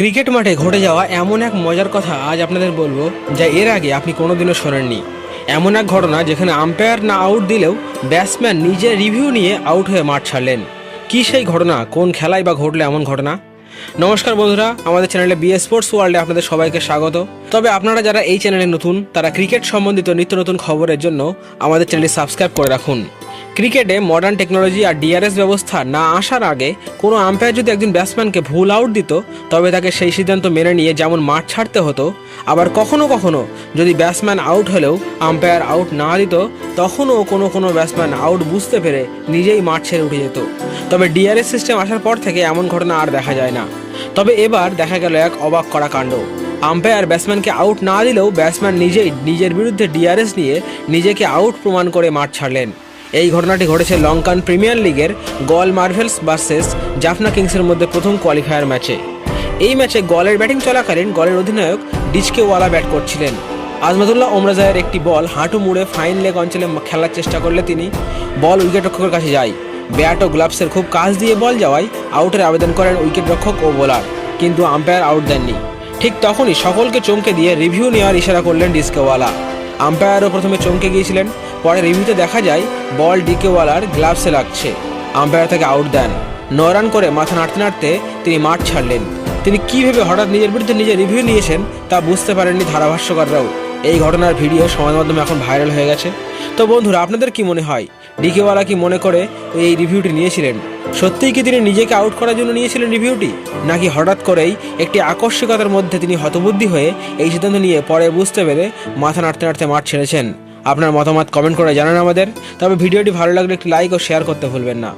Cricket মাঠে ঘটে যাওয়া এমন এক মজার কথা আজ আপনাদের বলব, যা এর আগে আপনি কোনোদিনও শোনেননি। এমন এক ঘটনা যেখানে আম্পায়ার না আউট দিলেও ব্যাটসম্যান নিজে রিভিউ নিয়ে আউট হয়ে মাঠ ছাড়লেন। কি সেই ঘটনা? কোন খেলায় বা ঘটলো এমন ঘটনা? নমস্কার বন্ধুরা, আমাদের চ্যানেলে বিএস স্পোর্টস ওয়ার্ল্ডে আপনাদের সবাইকে স্বাগত। তবে আপনারা যারা এই চ্যানেলে নতুন, তারা ক্রিকেট সম্বন্ধিত নিত্য নতুন খবরের জন্য আমাদের চ্যানেলটি সাবস্ক্রাইব করে রাখুন। ক্রিকেটে মডার্ন টেকনোলজি আর ডিআরএস ব্যবস্থা না আসার আগে কোনো আম্পায়ার যদি একজন ব্যাটসম্যানকে ভুল আউট দিত, তবে তাকে সেই সিদ্ধান্ত মেনে নিয়ে যেমন মাঠ ছাড়তে হতো, আবার কখনো কখনো যদি ব্যাটসম্যান আউট হলেও আম্পায়ার আউট না দিত, তখনও কোনো কোনো ব্যাটসম্যান আউট বুঝতে পেরে নিজেই মাঠ ছেড়ে উঠে যেত। তবে ডিআরএস সিস্টেম আসার পর থেকে এমন ঘটনা আর দেখা যায় না। তবে এবার দেখা গেল এক অবাক করা কাণ্ড। আম্পায়ার ব্যাটসম্যানকে আউট না দিলেও ব্যাটসম্যান নিজেই নিজের বিরুদ্ধে ডিআরএস নিয়ে নিজেকে আউট প্রমাণ করে মাঠ ছাড়লেন। এই ঘটনাটি ঘটেছে লঙ্কান প্রিমিয়ার লিগের গল মার্ভেলস ভার্সেস জাফনা কিংসের মধ্যে প্রথম কোয়ালিফায়ার ম্যাচে। এই ম্যাচে গলের ব্যাটিং চলাকালীন গলের অধিনায়ক ডিচকেওয়ালা ব্যাট করছিলেন। আজমাদুল্লাহ ওমরাজায়ের একটি বল হাঁটু মুড়ে ফাইন লেগ অঞ্চলে খেলার চেষ্টা করলে তিনি বল উইকেটরক্ষকের কাছে যায়। ব্যাট ও গ্লাভসের খুব কাছ দিয়ে বল যাওয়ায় আউটের আবেদন করেন উইকেটরক্ষক ও বোলার, কিন্তু আম্পায়ার আউট দেননি। ঠিক তখনই সকলকে চমকে দিয়ে রিভিউ নেওয়ার ইশারা করলেন ডিস্কেওয়ালা আম্পায়ারও প্রথমে চমকে গিয়েছিলেন পরে রিভিউতে দেখা যায়, বল ডিকেওয়ালার গ্লাভসে লাগছে। আম্পায়ার তাকে আউট দেন। ন রান করে মাথা নাড়তে নাড়তে তিনি মাঠ ছাড়লেন। তিনি কীভাবে হঠাৎ নিজের বিরুদ্ধে নিজে রিভিউ নিয়েছেন, তা বুঝতে পারেননি ধারাভাষ্যকাররাও। এই ঘটনার ভিডিও সমাজ মাধ্যমে এখন ভাইরাল হয়ে গেছে। তো বন্ধুরা, আপনাদের কি মনে হয়? ডিকেওয়ালা কি মনে করে এই রিভিউটি নিয়েছিলেন? সত্যিই কি তিনি নিজেকে আউট করার জন্য নিয়েছিলেন রিভিউটি? নাকি হঠাৎ করেই একটি আকস্মিকতার মধ্যে তিনি হতবুদ্ধি হয়ে এই সিদ্ধান্ত নিয়ে পরে বুঝতে পেরে মাথা নাড়তে নাড়তে মাঠ ছেড়েছেন? আপনার মতামত কমেন্ট করে জানান আমাদের। তবে ভিডিওটি ভালো লাগলে একটি লাইক ও শেয়ার করতে ভুলবেন না।